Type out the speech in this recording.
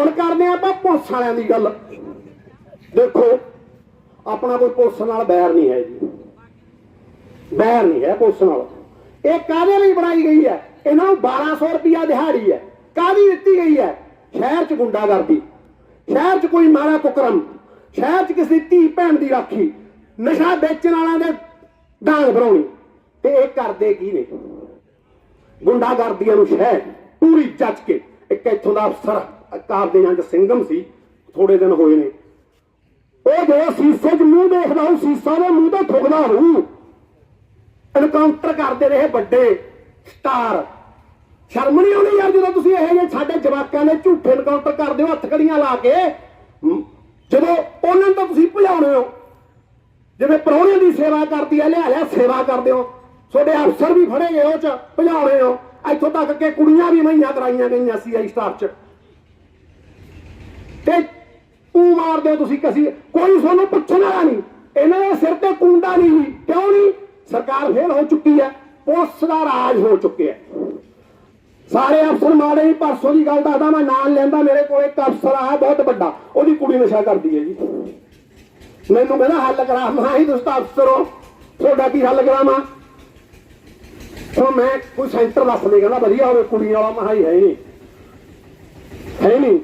ਹੁਣ ਕਰਦੇ ਆ ਆਪਾਂ ਪੁਲਿਸ ਵਾਲਿਆਂ ਦੀ ਗੱਲ। ਦੇਖੋ, ਆਪਣਾ ਕੋਈ ਪੁਲਿਸ ਨਾਲ ਬੈਰ ਨਹੀਂ ਹੈ ਜੀ। ਬੈਰ ਨਹੀਂ ਹੈ ਪੁਲਿਸ ਨਾਲ। ਇਹ ਕਾਹਦੇ ਲਈ ਬਣਾਈ ਗਈ ਹੈ? ਇਹਨਾਂ ਨੂੰ 1200 ਰੁਪਿਆ ਦਿਹਾੜੀ ਹੈ। ਕਾਹਦੀ ਦਿੱਤੀ ਗਈ ਹੈ? ਸ਼ਹਿਰ 'ਚ ਗੁੰਡਾਗਰਦੀ। ਸ਼ਹਿਰ 'ਚ ਕੋਈ ਮਾਰਾ ਕੁਕਰਮ। ਸ਼ਹਿਰ 'ਚ ਕਿਸੇ ਧੀ ਭੈਣ ਦੀ ਰਾਖੀ। ਨਸ਼ਾ ਵੇਚਣ ਵਾਲਿਆਂ ਦੇ ਡਾਂਗ ਭਰਾਉਣੀ ਤੇ ਇਹ ਕਰਦੇ ਕੀ ਨੇ? ਗੁੰਡਾਗਰਦੀਆਂ ਨੂੰ ਸ਼ਹਿਰ ਪੂਰੀ ਚੱਜ ਕੇ ਇੱਕ ਇੱਥੋਂ ਦਾ ਅਫਸਰ ਕਾਰਦੇ ਜੰਗ ਸਿੰਘਮ ਸੀ ਥੋੜੇ ਦਿਨ ਹੋਏ ਨੇ। ਉਹ ਜੋ ਸੀਸੇ 'ਚ ਮੂੰਹ ਦੇਖਦਾ ਉਹ ਸੀਸਾ ਦੇ ਮੂੰਹ ਤੇ ਠੁਕਦਾ ਹੋਊ। ਐਨਕਾਊਂਟਰ ਕਰਦੇ ਰਹੇ ਵੱਡੇ ਸਟਾਰ ਸ਼ਰਮ ਨਹੀਂ ਆਉਂਦੀ ਯਾਰ ਜਦੋਂ ਤੁਸੀਂ ਇਹ ਜਿਹੇ ਸਾਡੇ ਜਵਾਕਾਂ ਦੇ ਝੂਠੇ ਐਨਕਾਊਂਟਰ ਕਰਦੇ ਹੋ, ਹੱਥ ਕੜੀਆਂ ਲਾ ਕੇ। ਜਦੋਂ ਉਹਨਾਂ ਨੂੰ ਤਾਂ ਤੁਸੀਂ ਭਜਾਉਣੇ ਹੋ। ਜਿਵੇਂ ਪ੍ਰਾਹੁਣਿਆਂ ਦੀ ਸੇਵਾ ਕਰਦੀ ਆ, ਲਿਆ ਲਿਆ ਸੇਵਾ ਕਰਦੇ ਹੋ। ਤੁਹਾਡੇ ਅਫਸਰ ਵੀ ਫੜੇ ਗਏ ਉਹ ਚ ਭਜਾਉਣੇ ਹੋ। ਇੱਥੋਂ ਤੱਕ ਕਿ ਕੁੜੀਆਂ ਵੀ ਮਹੀਆਂ ਕਰਾਈਆਂ ਗਈਆਂ ਸੀ ਆਈ ਸਟਾਫ ਚ। ਤੇ ਉਹ ਮਾਰਦੇ ਤੁਸੀਂ ਕਸੀ। ਕੋਈ ਤੁਹਾਨੂੰ ਪੁੱਛਣ ਵਾਲਾ ਨਹੀਂ। ਇਹਨਾਂ ਦੇ ਸਿਰ ਤੇ ਕੁੰਡਾ ਨਹੀਂ ਕਿਉਂ ਨਹੀਂ? ਸਰਕਾਰ ਫੇਲ ਹੋ ਚੁੱਕੀ ਹੈ। ਪੁਲਿਸ ਦਾ ਰਾਜ ਹੋ ਚੁੱਕਿਆ ਸਾਰੇ ਅਫਸਰ ਮਾੜੇ ਹੀ, ਪਰਸੋਂ ਦੀ ਗੱਲ ਦੱਸਦਾ, ਮੈਂ ਨਾਂ ਲੈਂਦਾ, ਮੇਰੇ ਕੋਲ ਇੱਕ ਅਫਸਰ ਆਇਆ, ਬਹੁਤ ਵੱਡਾ। ਉਹਦੀ ਕੁੜੀ ਨਸ਼ਾ ਕਰਦੀ ਹੈ ਜੀ। ਮੈਨੂੰ ਕਹਿੰਦਾ, ਹੱਲ ਕਰਾ, ਮੈਂ ਹੀ ਤੁਸੀਂ ਤਾਂ ਅਫਸਰ ਹੋ। ਤੁਹਾਡਾ ਕੀ ਹੱਲ ਕਰਾਵਾਂ? ਉਹ ਮੈਂ ਕੋਈ ਸੈਂਟਰ ਦੱਸ ਦੇ ਕਹਿੰਦਾ, ਵਧੀਆ ਹੋਵੇ, ਕੁੜੀ ਵਾਲਾ ਮੈਂ ਕਿਹਾ ਹੈ ਹੀ ਨਹੀਂ। ਹੈ ਹੀ ਨਹੀਂ।